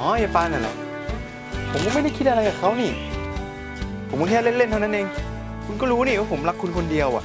อ๋อไอ้ปานน่ะเหรอผมก็ไม่ได้คิดอะไรกับเขานี่ ผมก็แค่เล่นๆเท่านั้นเอง คุณก็รู้นี่ว่าผมรักคุณคนเดียวอะ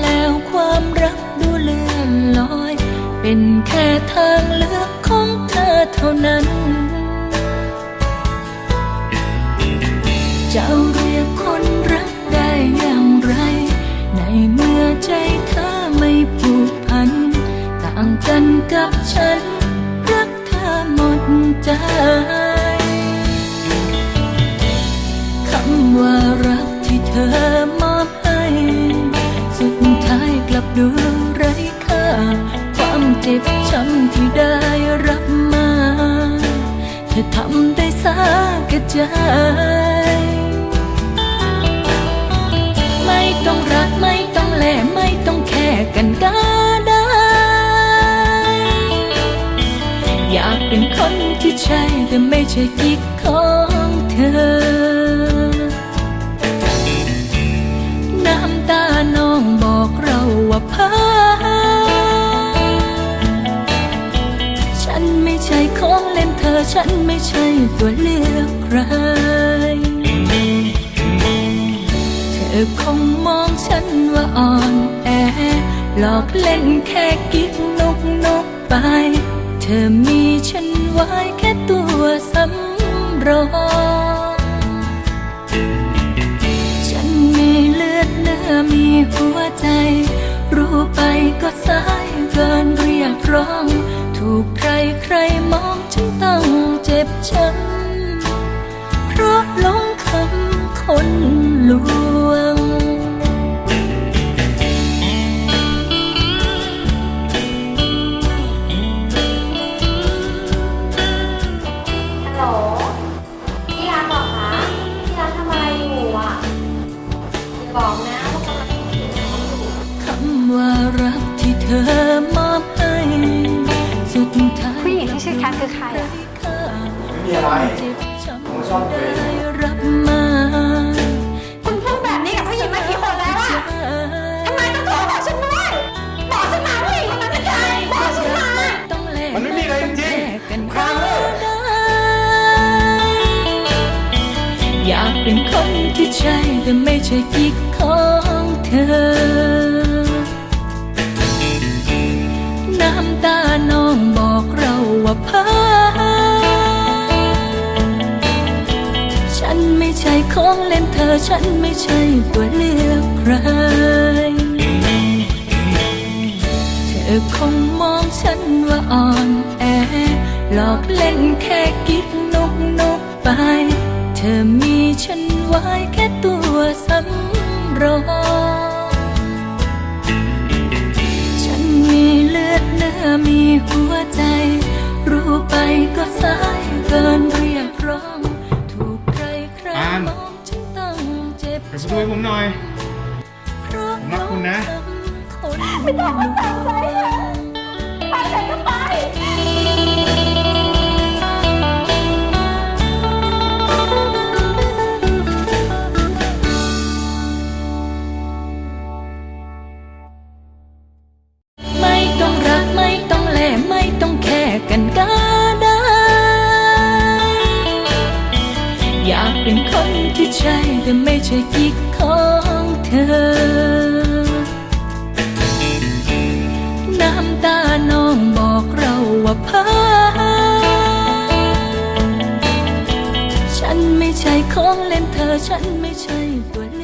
แล้วความรักดูเลื่อนลอย เป็นแค่ทางเลือกของเธอเท่านั้นจะเรียกคนรักได้อย่างไร ในเมื่อใจเธอไม่ผูกพัน ต่างกันกับฉัน รักเธอหมดใจคำว่ารักที่เธอ ดูไร้ค่า ความเจ็บช้ำที่ได้รับมา เธอทำได้สักระใจ ไม่ต้องรักไม่ต้องแลไม่ต้องแค่กันก็ได้ อยากเป็นคนที่ใช่แต่ไม่ใช่กิ๊ก ฉันไม่ใช่ตัวเลือกใคร เธอคงมองฉันว่าอ่อนแอ หลอกเล่นแค่กิ๊กนกนกไป เธอมีฉันไว้แค่ตัวสำรองฉันมีเลือดเนื้อมีหัวใจ รู้ไปก็สายเกินเรียกร้อง ถูกใครใครมองฉันต้องเจ็บช้ำเพราะหลงคำคนลวงฮัลโหลที่ร้านบอกคะที่ร้านทำอะไรอยู่อะอย่าบอกนะ เธอมอบให้สุดท้ายผู้หญิงที่ชื่อแคทคือใครอะไม่มีอะไรเจ็บช้ำผมชอบตัวเองได้รับมาคุณพูดแบบนี้กับผู้หญิงมากี่คนแล้วอะทำไมต้องโทรบอกฉันด้วยบอกฉันมาผู้หญิงคนนั้นเป็นใครบอกฉันมามันไม่มีอะไรจริงๆกันได้อยากเป็นคนที่ใช่แต่ไม่ใช่กิ๊กของเธอ ใช่ของเล่นเธอฉันไม่ใช่ตัวเลือกใคร เธอคงมองฉันว่าอ่อนแอ หลอกเล่นแค่กิ๊กนกนกไป เธอมีฉันไว้แค่ตัวสำรองฉันมีเลือดเนื้อมีหัวใจ รู้ไป เจ็บเปิดประตูให้ผมหน่อย ผมรักคุณนะ ไม่ต้องมาตามใจ ที่ใช่แต่ไม่ใช่กิ๊กของเธอ น้ำตาน้องบอกเราว่าพาฉันไม่ใช่ของเล่นเธอ ฉันไม่ใช่ตัวเล่น